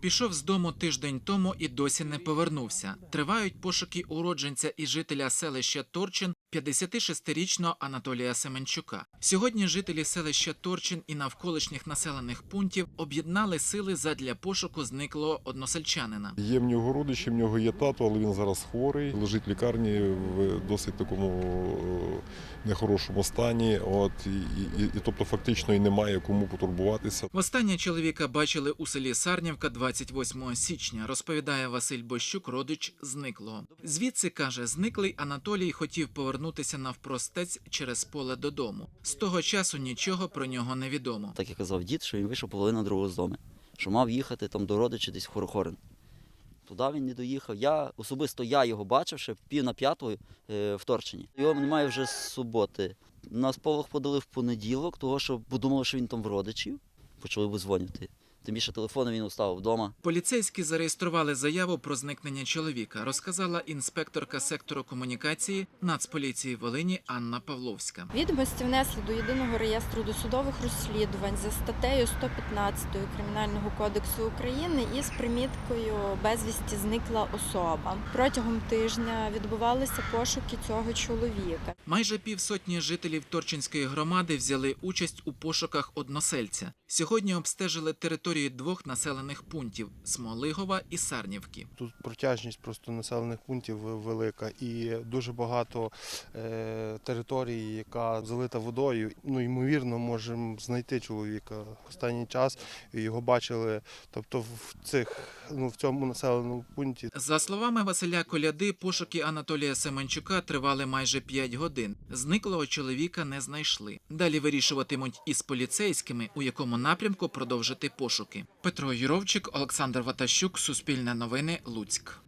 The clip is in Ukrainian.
Пішов з дому тиждень тому і досі не повернувся. Тривають пошуки уродженця і жителя селища Торчин 56-річного Анатолія Семенчука. Сьогодні жителі селища Торчин і навколишніх населених пунктів об'єднали сили задля пошуку зниклого односельчанина. Є в нього родичі, в нього є тато, але він зараз хворий, лежить в лікарні в досить такому е, нехорошому стані. От і, і, і тобто фактично і немає кому потурбуватися. Востаннє чоловіка бачили у селі Сарнівка 28 січня, розповідає Василь Бощук, родич зниклого. Звідси каже, зниклий Анатолій хотів повернутися навпростець через поле додому. З того часу нічого про нього не відомо. Так як казав дід, що він вийшов половину другого з дому, що мав їхати там до родича десь в Хорохорин. Туди він не доїхав. Я особисто я його бачив ще пів на п'ятої е, в. Його немає вже з суботи. Нас полох подали в понеділок, того що подумали, що він там в родичів, почали визвонювати. Тим більше телефону він оставив вдома. Поліцейські зареєстрували заяву про зникнення чоловіка, розказала інспекторка сектору комунікації Нацполіції Волині Анна Павловська. Відомості внесли до єдиного реєстру досудових розслідувань за статтею 115 Кримінального кодексу України із приміткою безвісті зникла особа. Протягом тижня відбувалися пошуки цього чоловіка. Майже півсотні жителів Торчинської громади взяли участь у пошуках односельця. Сьогодні обстежили території двох населених пунктів Смолигова і Сарнівки. Тут протяжність просто населених пунктів велика і дуже багато е, території, яка залита водою. Ну, ймовірно, можемо знайти чоловіка. Останній час його бачили, тобто в цих ну в цьому населеному пункті За словами Василя Коляди, пошуки Анатолія Семенчука тривали майже 5 годин. Зниклого чоловіка не знайшли. Далі вирішуватимуть із поліцейськими, у якому напрямку продовжити пошуки. Петро Юровчик, Олександр Ватащук, Суспільне новини, Луцьк.